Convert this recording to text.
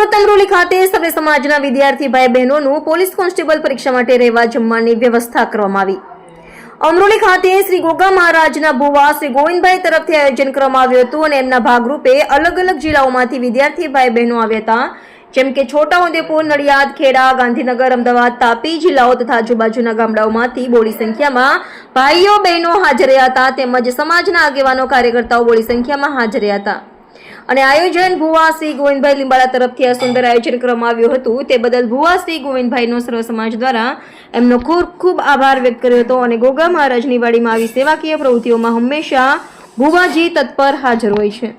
સુરત અમરોલી ખાતે સભ્ય સમાજના વિદ્યાર્થી ભાઈ બહેનોનું પોલીસ કોન્સ્ટેબલ પરીક્ષા માટે રહેવા જમવાની વ્યવસ્થા કરવામાં આવી. અમરોલી ખાતે શ્રી ગોગા મહારાજના ભુવા શ્રી ગોવિંદભાઈ તરફથી આયોજન કરવામાં આવ્યું હતું અને એમના ભાગરૂપે અલગ અલગ જિલ્લાઓમાંથી વિદ્યાર્થી ભાઈ બહેનો આવ્યા હતા. જેમ કે છોટાઉદેપુર, નડિયાદ, ખેડા, ગાંધીનગર, અમદાવાદ, તાપી જિલ્લાઓ તથા આજુબાજુના ગામડાઓમાંથી બોડી સંખ્યામાં ભાઈઓ બહેનો હાજર રહ્યા હતા તેમજ સમાજના આગેવાનો, કાર્યકર્તાઓ બોડી સંખ્યામાં હાજર રહ્યા હતા. અને આયોજન ભુવા શ્રી ગોવિંદભાઈ લીંબાળા તરફથી આ સુંદર આયોજન કરવામાં આવ્યું હતું. તે બદલ ભુવા શ્રી ગોવિંદભાઈનો સર્વ સમાજ દ્વારા એમનો ખૂબ ખૂબ આભાર વ્યક્ત કર્યો હતો અને ગોગા મહારાજની વાડીમાં આવી સેવાકીય પ્રવૃત્તિઓમાં હંમેશા ભુવાજી તત્પર હાજર હોય છે.